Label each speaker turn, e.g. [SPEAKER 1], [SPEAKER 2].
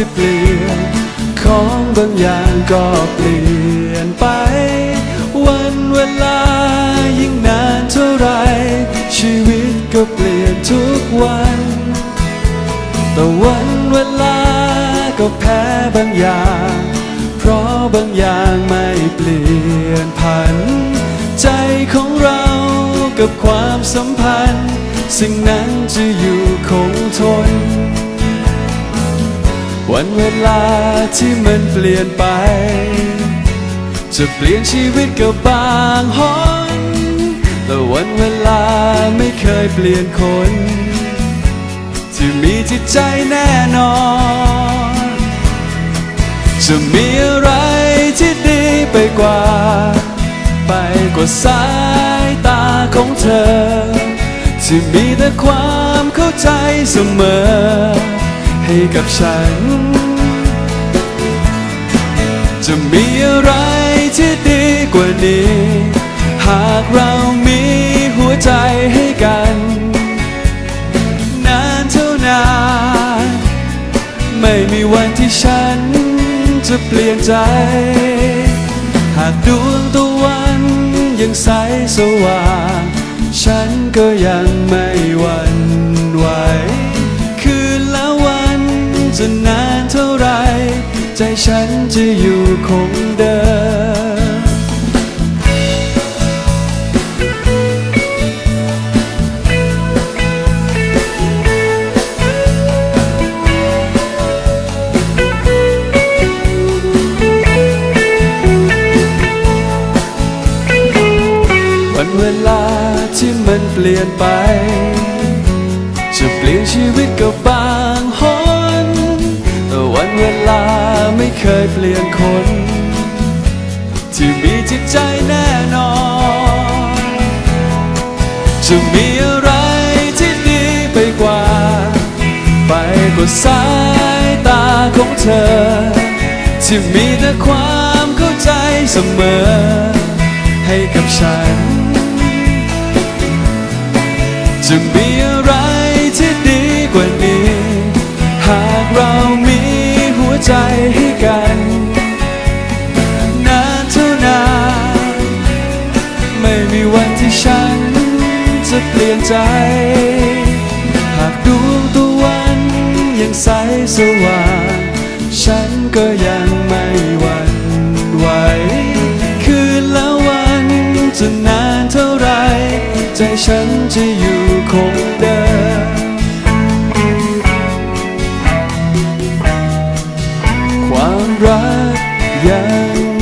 [SPEAKER 1] ที่เปลี่ยน ของบางอย่างก็เปลี่ยนไป วันเวลายิ่งนานเท่าไร ชีวิตก็เปลี่ยนทุกวัน แต่วันเวลาก็แพ้บางอย่าง เพราะบางอย่างไม่เปลี่ยนผัน ใจของเรากับความสัมพันธ์ สิ่งนั้นจะอยู่คงทน วันเวลาที่มันเปลี่ยนไป จะเปลี่ยนชีวิตกับบางหนแต่วันเวลาไม่เคยเปลี่ยนคน ที่มีจิตใจแน่นอน จะมีอะไรที่ดีไปกว่า ไปกว่าสายตาของเธอ ที่มีแต่ความเข้าใจเสมอ ให้กับฉัน จะมีอะไรที่ดีกว่านี้ หากเรามีหัวใจให้กัน นานเท่านาน ไม่มีวันที่ฉันจะเปลี่ยนใจ หากดวงตะวันยังใสสว่าง ฉันก็ยังไม่หวั่น ใจฉันจะอยู่คงเดิมวันเวลาที่มันเปลี่ยนไป จะเปลี่ยนชีวิตกับบา เคยเปลี่ยนคน ที่มีจิตใจแน่นอน จะมีอะไรที่ดีไปกว่า ไปกว่าสายตาของเธอ ที่มีแต่ความเข้าใจเสมอ ให้กับฉัน จะมี จะเปลี่ยนใจ หากดวงตะวันยังใสสว่าง ฉันก็ยังไม่หวั่นไหว คืนและวันจะนานเท่าไร ใจฉันจะอยู่คงเดิมความรักยัง